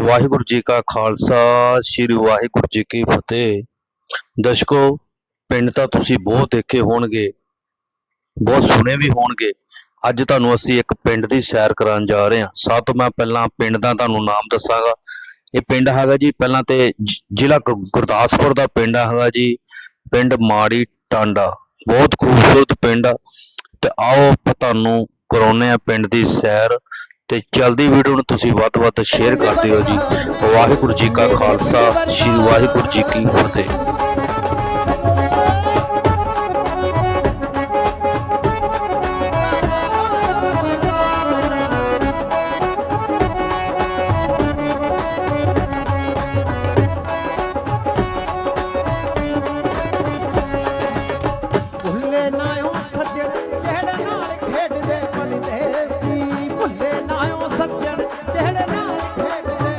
ਵਾਹਿਗੁਰੂ ਜੀ ਕਾ ਖਾਲਸਾ, ਸ੍ਰੀ ਵਾਹਿਗੁਰੂ ਜੀ ਕੀ ਫਤਿਹ। ਦਰਸ਼ਕੋ, ਪਿੰਡ ਤਾਂ ਤੁਸੀਂ ਬਹੁਤ ਦੇਖੇ ਹੋਣਗੇ, ਬਹੁਤ ਸੁਣੇ ਵੀ ਹੋਣਗੇ। ਅੱਜ ਤੁਹਾਨੂੰ ਅਸੀਂ ਇੱਕ ਪਿੰਡ ਦੀ ਸੈਰ ਕਰਾਉਣ ਜਾ ਰਹੇ ਹਾਂ। ਸਭ ਤੋਂ ਮੈਂ ਪਹਿਲਾਂ ਪਿੰਡ ਦਾ ਤੁਹਾਨੂੰ ਨਾਮ ਦੱਸਾਂਗਾ। ਇਹ ਪਿੰਡ ਹੈਗਾ ਜੀ, ਪਹਿਲਾਂ ਤੇ ਜ਼ਿਲ੍ਹਾ ਗੁਰਦਾਸਪੁਰ ਦਾ ਪਿੰਡ ਹੈਗਾ ਜੀ, ਪਿੰਡ ਮਾੜੀ ਟਾਂਡਾ। ਬਹੁਤ ਖੂਬਸੂਰਤ ਪਿੰਡ ਆ। ਤੇ ਆਓ ਆਪਾਂ ਤੁਹਾਨੂੰ ਕਰਾਉਨੇ ਆ ਪਿੰਡ ਦੀ ਸੈਰ। ਤੇ ਜਲਦੀ ਵੀਡੀਓ ਨੂੰ ਤੁਸੀਂ ਵੱਧ ਤੋਂ ਵੱਧ ਸ਼ੇਅਰ ਕਰ ਦਿਓ ਜੀ। ਵਾਹਿਗੁਰੂ ਜੀ ਕਾ ਖਾਲਸਾ, ਸ੍ਰੀ ਵਾਹਿਗੁਰੂ ਜੀ ਕੀ ਫਤਿਹ। ਸੱਜਣ ਜਿਹੜੇ ਨਾਲ ਖੇਡਦੇ।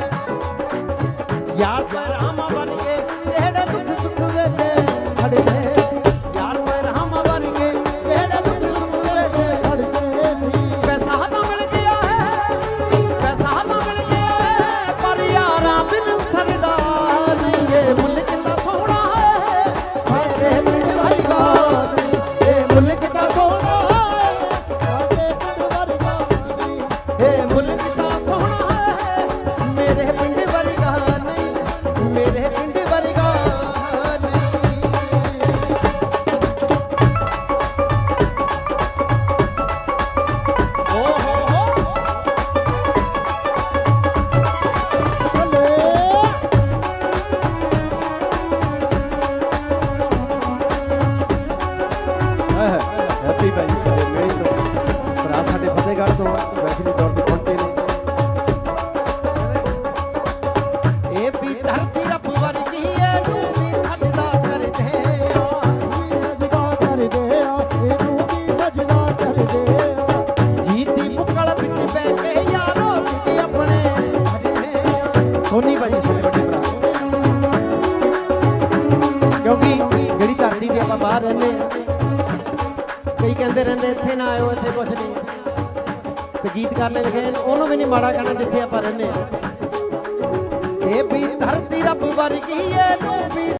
ਯਾਰ ਰਾਮਾ ਬਣ ਕੇ ਜਿਹੜੇ ਦੁੱਖ ਸੁੱਖ ਵੇਲੇ ਖੜਦੇ ਸੀ। ਯਾਰ ਰਾਮਾ ਬਣ ਕੇ ਜਿਹੜੇ ਦੁੱਖ ਸੁੱਖ ਵੇਲੇ ਖੜਦੇ ਸਾਡੇ ਤੋਂ ਵੈਸ਼ਨੀ ਤੌਰ ਤੇ ਪਹੁੰਚੇ ਨੇ। ਇਹ ਵੀ ਧਰਤੀ ਰੱਬ ਵਰਗੀ ਏ ਨੂੰ ਵੀ ਸਜਦਾ ਕਰਦੇ ਆ ਵੀ ਸਜਦਾ ਕਰਦੇ ਆ ਇਹਨੂੰ ਵੀ ਸਜਦਾ ਕਰਦੇ ਆ ਜੀਤੀ ਮੁਕਲ ਵਿੱਚ ਬਹਿ ਯਾਰੋ ਕਿ ਆਪਣੇ ਹੱਥੇ ਸੋਨੀ ਭਾਈ ਸਾਡੇ ਵੱਡੇ ਭਰਾ। ਕਿਉਂਕਿ ਜਿਹੜੀ ਧਰਤੀ ਤੇ ਆਪਾਂ ਬਾਹਰ ਰਹਿੰਦੇ ਆ ਕਈ ਕਹਿੰਦੇ ਰਹਿੰਦੇ, ਇੱਥੇ ਨਾ ਆਇਓ, ਇੱਥੇ ਕੁਝ ਨਹੀਂ। ਤੇ ਗੀਤਕਾਰ ਨੇ ਲਿਖੇ ਉਹਨੂੰ ਵੀ ਨਹੀਂ ਮਾੜਾ ਕਹਿਣਾ ਜਿੱਥੇ ਆਪਾਂ ਰਹਿੰਦੇ ਆ ਇਹ ਵੀ ਧਰਤੀ ਰੱਬ ਵਰਗੀ ਏ ਨੂੰ ਵੀ